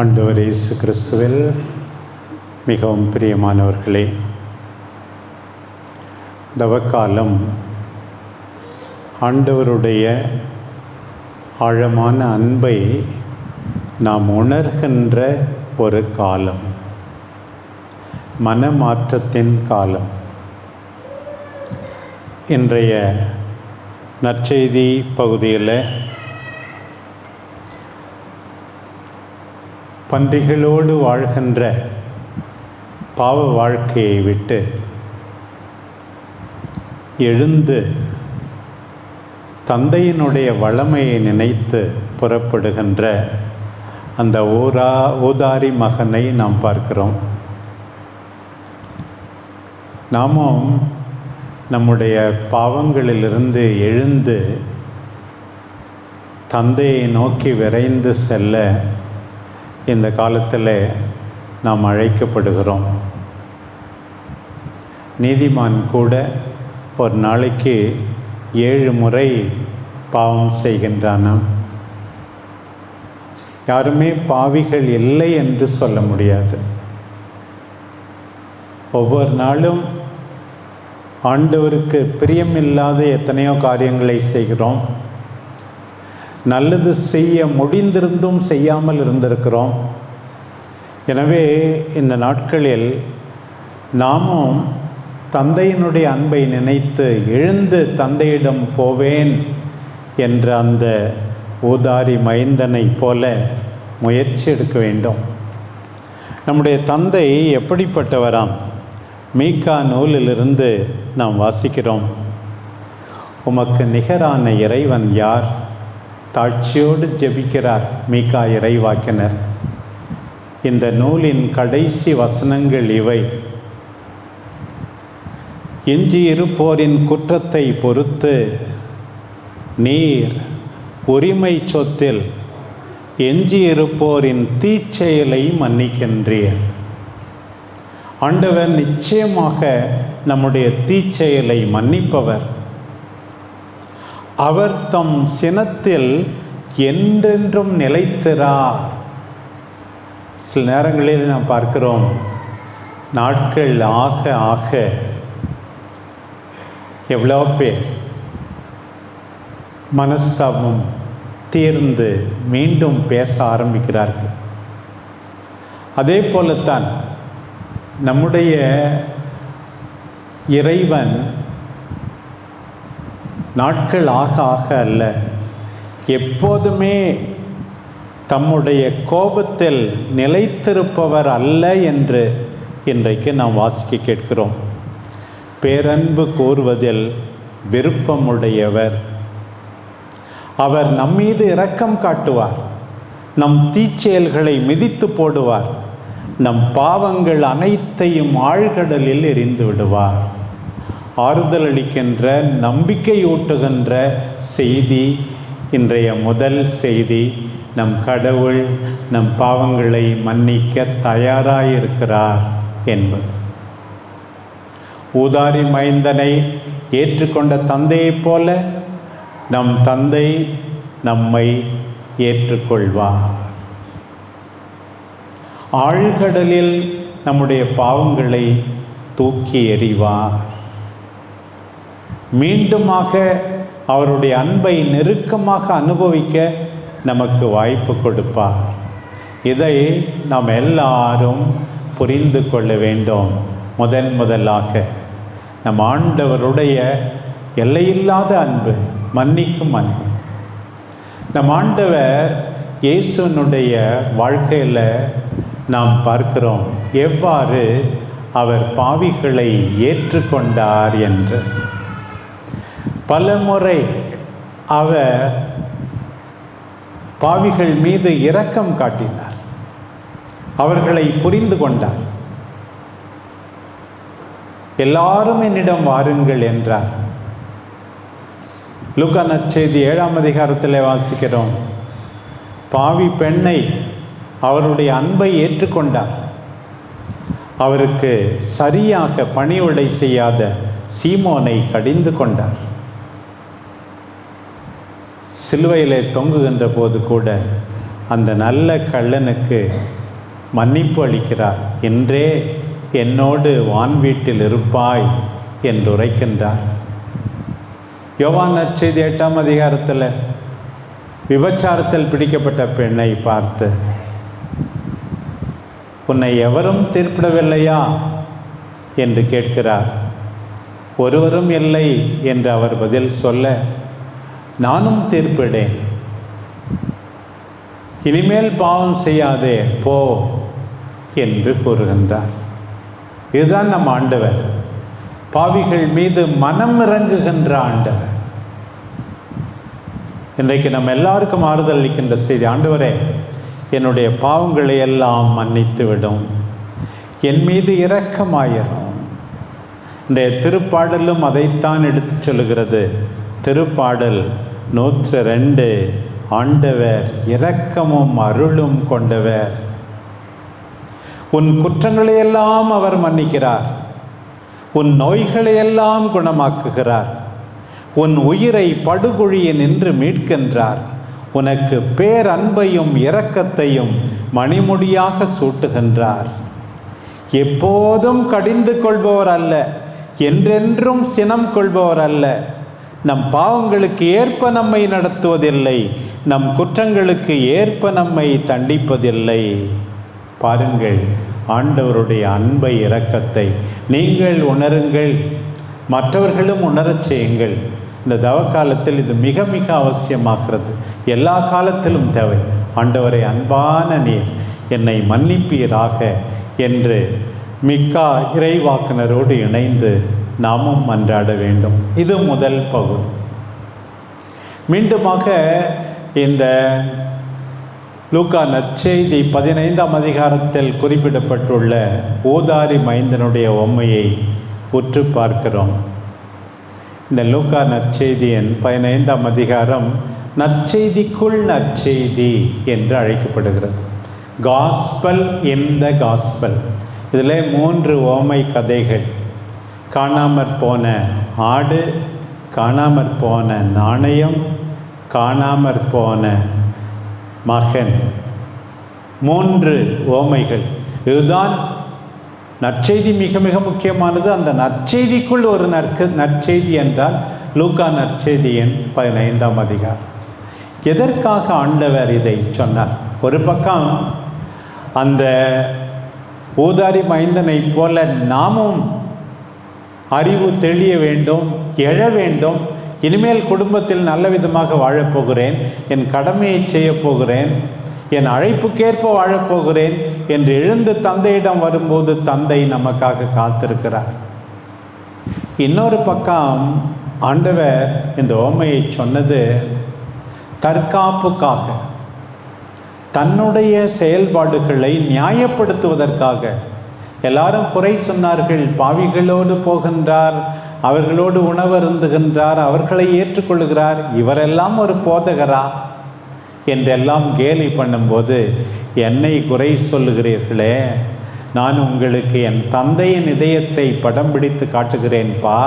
ஆண்டவர் இயேசு கிறிஸ்துவில் மிகவும் பிரியமானவர்களே தவக்காலம் ஆண்டவருடைய ஆழமான அன்பை நாம் உணர்கின்ற ஒரு காலம் மனமாற்றத்தின் காலம். இன்றைய நற்செய்தி பகுதியில் பன்றிகளோடு வாழ்கின்ற பாவ வாழ்க்கையை விட்டு எழுந்து தந்தையினுடைய வளமையை நினைத்து புறப்படுகின்ற அந்த ஊரா ஊதாரி மகனை நாம் பார்க்கிறோம். நாமும் நம்முடைய பாவங்களிலிருந்து எழுந்து தந்தையை நோக்கி விரைந்து செல்ல இந்த காலத்தில் நாம் அழைக்கப்படுகிறோம். நீதிமான் கூட ஒரு நாளைக்கு ஏழு முறை பாவம் செய்கின்றானாம் யாருமே பாவிகள் இல்லை என்று சொல்ல முடியாது. ஒவ்வொரு நாளும் ஆண்டவருக்கு பிரியமில்லாத எத்தனையோ காரியங்களை செய்கிறோம். நல்லது செய்ய முடிந்திருந்தும் செய்யாமல் இருந்திருக்கிறோம். எனவே இந்த நாட்களில் நாமும் தந்தையினுடைய அன்பை நினைத்து எழுந்து தந்தையிடம் போவேன் என்ற அந்த ஊதாரி மைந்தனை போல முயற்சி எடுக்க வேண்டும். நம்முடைய தந்தை எப்படிப்பட்டவராம்? மீகா நூலிலிருந்து நாம் வாசிக்கிறோம். உமக்கு நிகரான இறைவன் யார்? தாழ்ச்சியோடு ஜெபிக்கிறார் மீகா இறைவாக்கினர். இந்த நூலின் கடைசி வசனங்கள் இவை. எஞ்சியிருப்போரின் குற்றத்தை பொறுத்து நீர் உரிமை சொத்தில் எஞ்சியிருப்போரின் தீச்செயலை மன்னிக்கின்றீர். ஆண்டவர் நிச்சயமாக நம்முடைய தீச்செயலை மன்னிப்பவர். அவர் தம் சினத்தில் என்றென்றும் நிலைத்திறார் சில நேரங்களில் நாம் பார்க்கிறோம் நாட்கள் ஆக ஆக எவ்வளோ பேர் மனஸ்தாபம் தீர்ந்து மீண்டும் பேச ஆரம்பிக்கிறார்கள். அதே போலத்தான் நம்முடைய இறைவன் நாட்கள் ஆக ஆக அல்ல. எப்போதுமே தம்முடைய கோபத்தில் நிலைத்திருப்பவர் அல்ல என்று இன்றைக்கு நாம் வாசிக்க கேட்கிறோம். பேரன்பு கூறுவதில் விருப்பமுடையவர். அவர் நம்மீது இரக்கம் காட்டுவார். நம் தீச்செயல்களை மிதித்து போடுவார். நம் பாவங்கள் அனைத்தையும் ஆழ்கடலில் எரிந்து விடுவார். ஆறுதல் அளிக்கின்ற நம்பிக்கையூட்டுகின்ற செய்தி இன்றைய முதல் செய்தி. நம் கடவுள் நம் பாவங்களை மன்னிக்க தயாராயிருக்கிறார் என்பது. ஊதாரி மைந்தனை ஏற்றுக்கொண்ட தந்தையைப் போல நம் தந்தை நம்மை ஏற்றுக்கொள்வார். ஆழ்கடலில் நம்முடைய பாவங்களை தூக்கி எறிவார். மீண்டுமாக அவருடைய அன்பை நெருக்கமாக அனுபவிக்க நமக்கு வாய்ப்பு கொடுப்பார். இதை நாம் எல்லாரும் புரிந்து கொள்ள வேண்டும். முதன் முதலாக நம் ஆண்டவருடைய எல்லையில்லாத அன்பு மன்னிக்கும் அன்பு. நம் ஆண்டவர் இயேசுனுடைய வாழ்க்கையில் நாம் பார்க்கிறோம் எவ்வாறு அவர் பாவிகளை ஏற்றுக்கொண்டார் என்று. பலமுறை அவர் பாவிகள் மீது இரக்கம் காட்டினார். அவர்களை புரிந்து கொண்டார். எல்லாரும் என்னிடம் வாருங்கள் என்றார். லுக்கா நற்செய்தி ஏழாம் அதிகாரத்தில் வாசிக்கிறோம். பாவி பெண்ணை அவருடைய அன்பை ஏற்றுக்கொண்டார். அவருக்கு சரியாக பணிவிடை செய்யாத சீமோனை கடிந்து கொண்டார். சிலுவையிலே தொங்குகின்ற போது கூட அந்த நல்ல கள்ளனுக்கு மன்னிப்பு அளிக்கிறார். என்றே என்னோடு வான் வீட்டில் இருப்பாய் என்று உரைக்கின்றார் யோவான் நற்செய்தி எட்டாம் அதிகாரத்தில் விபச்சாரத்தில் பிடிக்கப்பட்ட பெண்ணை பார்த்து உன்னை எவரும் தீர்ப்பிடவில்லையா? என்று கேட்கிறார். ஒருவரும் இல்லை என்று அவர் பதில் சொல்ல நானும் தீர்ப்பிடேன் இனிமேல் பாவம் செய்யாதே போ என்று கூறுகின்றார். இதுதான் நம் ஆண்டவர். பாவிகள் மீது மனம் இறங்குகின்ற ஆண்டவர். இன்றைக்கு நம்ம எல்லாருக்கும் ஆறுதல் அளிக்கின்ற செய்தி ஆண்டவரே என்னுடைய பாவங்களை எல்லாம் மன்னித்து விடும் என் மீது இரக்கமாயிரும். இன்றைய திருப்பாடலும் அதைத்தான் எடுத்துச் சொல்லுகிறது. திருப்பாடல் நூற்று ரெண்டு. ஆண்டவர் இரக்கமும் அருளும் கொண்டவர். உன் குற்றங்களையெல்லாம் அவர் மன்னிக்கிறார். உன் நோய்களையெல்லாம் குணமாக்குகிறார். உன் உயிரை படுகுழியில் நின்று மீட்கின்றார். உனக்கு பேரன்பையும் இரக்கத்தையும் மணிமுடியாக சூட்டுகின்றார். எப்போதும் கடிந்து கொள்பவர் அல்ல என்றென்றும் சினம் கொள்பவர் அல்ல. நம் பாவங்களுக்கு ஏற்ப நம்மை நடத்துவதில்லை. நம் குற்றங்களுக்கு ஏற்ப நம்மை தண்டிப்பதில்லை. பாருங்கள் ஆண்டவருடைய அன்பை இரக்கத்தை நீங்கள் உணருங்கள். மற்றவர்களும் உணரச் செய்யுங்கள். இந்த தவ காலத்தில் இது மிக மிக அவசியமாகிறது. எல்லா காலத்திலும் தேவை. ஆண்டவரை அன்பான நீர் என்னை மன்னிப்பீராக என்று மிக்கா இறைவாக்குனரோடு இணைந்து நாமும் மன்றாட வேண்டும். இது முதல் பகுதி. மீண்டுமாக இந்த லூக்கா நற்செய்தி பதினைந்தாம் அதிகாரத்தில் குறிப்பிடப்பட்டுள்ள ஓதாரி மைந்தனுடைய உண்மையை உற்று பார்க்கிறோம். இந்த லூக்கா நற்செய்தியின் பதினைந்தாம் அதிகாரம் நற்செய்திக்குள் நற்செய்தி என்று அழைக்கப்படுகிறது. Gospel in the gospel? இதில் மூன்று ஓமை கதைகள். காணாமற் போன ஆடு காணாமற் போன நாணயம் காணாமற் போன மகன். மூன்று ஓமைகள். இதுதான் நற்செய்தி மிக மிக முக்கியமானது. அந்த நற்செய்திக்குள் ஒரு நற்கு நற்செய்தி என்றால் லூக்கா நற்செய்தியின் பதினைந்தாம் அதிகாரம். எதற்காக ஆண்டவர் இதை சொன்னார்? ஒரு பக்கம் அந்த ஊதாரி மைந்தனைப் போல நாமும் அறிவு தெளிய வேண்டும் எழ வேண்டும். இனிமேல் குடும்பத்தில் நல்ல விதமாக வாழப்போகிறேன் என் கடமையை செய்யப்போகிறேன் என் அழைப்புக்கேற்ப வாழப்போகிறேன் என்று எழுந்து தந்தையிடம் வரும்போது தந்தை நமக்காக காத்திருக்கிறார். இன்னொரு பக்கம் ஆண்டவர் இந்த ஓமையை சொன்னது தற்காப்புக்காக தன்னுடைய செயல்பாடுகளை நியாயப்படுத்துவதற்காக எல்லாரும் குறை சொன்னார்கள். பாவிகளோடு போகின்றார். அவர்களோடு உணவருந்துகின்றார். அவர்களை ஏற்றுக்கொள்கிறார் இவரெல்லாம் ஒரு போதகரா? என்றெல்லாம் கேலி பண்ணும்போது என்னை குறை சொல்லுகிறீர்களே நான் உங்களுக்கு என் தந்தையின் இதயத்தை படம் பிடித்து காட்டுகிறேன்பா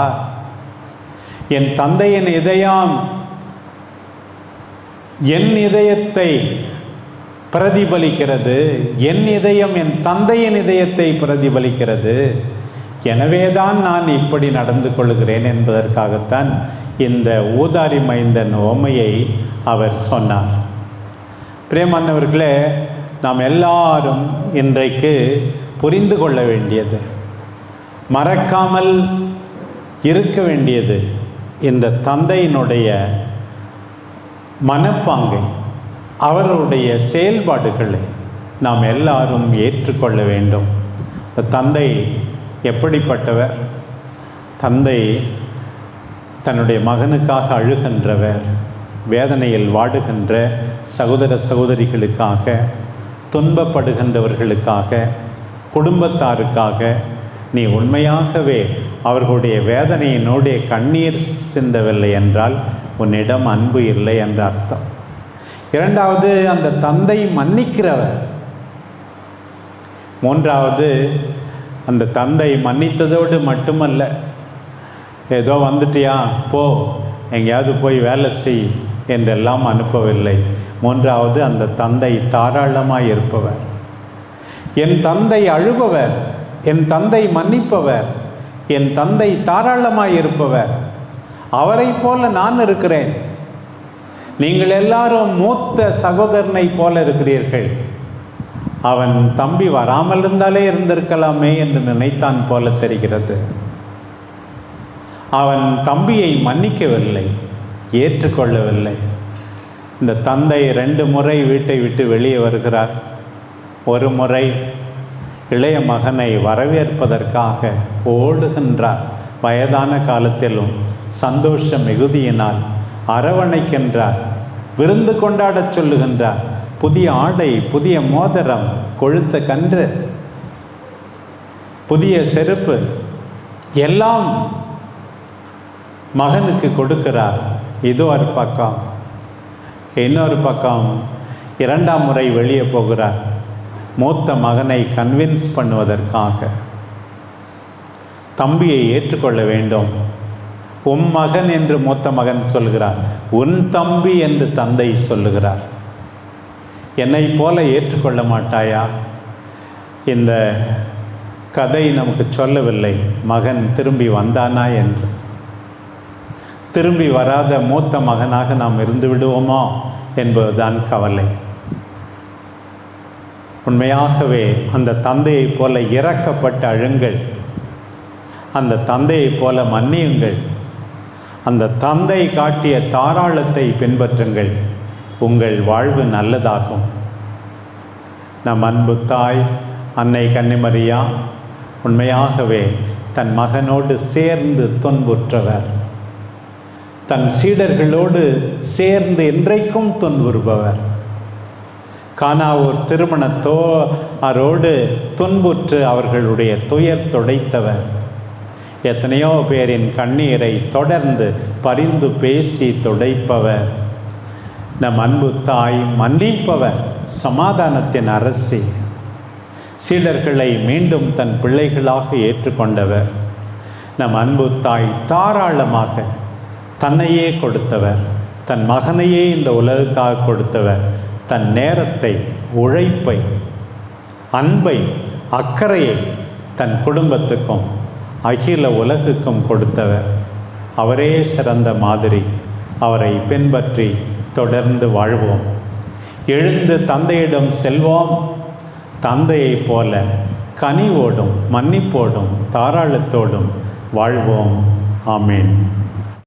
என் தந்தையின் இதயம் என் இதயத்தை பிரதிபலிக்கிறது. என் இதயம் என் தந்தையின் இதயத்தை பிரதிபலிக்கிறது. எனவேதான் நான் இப்படி நடந்து கொள்கிறேன் என்பதற்காகத்தான் இந்த ஊதாரி மைந்தன் ஓமையை அவர் சொன்னார். பிரேமன்னவர்களே நாம் எல்லாரும் இன்றைக்கு புரிந்து கொள்ள வேண்டியது மறக்காமல் இருக்க வேண்டியது இந்த தந்தையினுடைய மனப்பாங்கை. அவருடைய செயல்பாடுகளை நாம் எல்லாரும் ஏற்றுக்கொள்ள வேண்டும். இந்த தந்தை எப்படிப்பட்டவர்? தந்தை தன்னுடைய மகனுக்காக அழுகின்றவர் வேதனையில் வாடுகின்ற சகோதர சகோதரிகளுக்காக துன்பப்படுகின்றவர்களுக்காக குடும்பத்தாருக்காக நீ உண்மையாகவே அவர்களுடைய வேதனையினுடைய கண்ணீர் சிந்தவில்லை என்றால் உன்னிடம் அன்பு இல்லை என்ற அர்த்தம். இரண்டாவது அந்த தந்தை மன்னிக்கிறவர். மூன்றாவது அந்த தந்தை மன்னித்ததோடு மட்டுமல்ல ஏதோ வந்துட்டியா போ எங்கேயாவது போய் வேலை செய் என்றெல்லாம் அனுப்பவில்லை. மூன்றாவது அந்த தந்தை தாராளமாக இருப்பவர். என் தந்தை அழுபவர் என் தந்தை மன்னிப்பவர் என் தந்தை தாராளமாக இருப்பவர். அவரைப் போல நான் இருக்கிறேன். நீங்கள் எல்லாரும் மூத்த சகோதரனை போல இருக்கிறீர்கள். அவன் தம்பி வராமல் இருந்தாலே இருந்திருக்கலாமே என்று நினைத்தான் போல தெரிகிறது. அவன் தம்பியை மன்னிக்கவில்லை ஏற்றுக்கொள்ளவில்லை. இந்த தந்தை ரெண்டு முறை வீட்டை விட்டு வெளியே வருகிறார். ஒரு முறை இளைய மகனை வரவேற்பதற்காக ஓடுகின்றார். வயதான காலத்திலும் சந்தோஷ மிகுதியினால் அரவணைக்கின்றார் விருந்து கொண்டாடச் சொல்லுகின்றார் புதிய ஆடை புதிய மோதிரம் கொழுத்த கன்று புதிய செருப்பு எல்லாம் மகனுக்கு கொடுக்கிறார். இது ஒரு பக்கம். இன்னொரு பக்கம். இரண்டாம் முறை வெளியே போகிறார். மூத்த மகனை கன்வின்ஸ் பண்ணுவதற்காக. தம்பியை ஏற்றுக்கொள்ள வேண்டும். உன் மகன் என்று மூத்த மகன் சொல்கிறார் உன் தம்பி என்று தந்தை சொல்லுகிறார். என்னை போல ஏற்றுக்கொள்ள மாட்டாயா? இந்த கதை நமக்கு சொல்லவில்லை. மகன் திரும்பி வந்தானா என்று. திரும்பி வராத மூத்த மகனாக நாம் இருந்து விடுவோமோ என்பதுதான் கவலை. உண்மையாகவே அந்த தந்தையைப் போல இறக்கப்பட்ட அழுங்கள். அந்த தந்தையைப் போல மன்னியுங்கள். அந்த தந்தை காட்டிய தாராளத்தை பின்பற்றுங்கள். உங்கள் வாழ்வு நல்லதாகும். நம் அன்பு தாய் அன்னை கன்னிமரியா உண்மையாகவே தன் மகனோடு சேர்ந்து துன்புற்றவர். தன் சீடர்களோடு சேர்ந்து என்றைக்கும் துன்புறுபவர். ஒரு திருமணத்தோ அரோடு துன்புற்று அவர்களுடைய துயர் துடைத்தவர். எத்தனையோ பேரின் கண்ணீரை தொடர்ந்து பரிந்து பேசி துடைப்பவர். நம் அன்பு தாய் மன்னிப்பவர் சமாதானத்தின் அரசி. சீடர்களை மீண்டும் தன் பிள்ளைகளாக ஏற்றுக்கொண்டவர். நம் அன்பு தாய் தாராளமாக தன்னையே கொடுத்தவர். தன் மகனையே இந்த உலகுக்காக கொடுத்தவர். தன் நேரத்தை உழைப்பை அன்பை அக்கறையை தன் குடும்பத்துக்கும் அகில உலகுக்கும் கொடுத்தவர். அவரே சிறந்த மாதிரி. அவரை பின்பற்றி தொடர்ந்து வாழ்வோம். எழுந்து தந்தையிடம் செல்வோம். தந்தையைப் போல கனிவோடும் மன்னிப்போடும் தாராளத்தோடும் வாழ்வோம். ஆமேன்.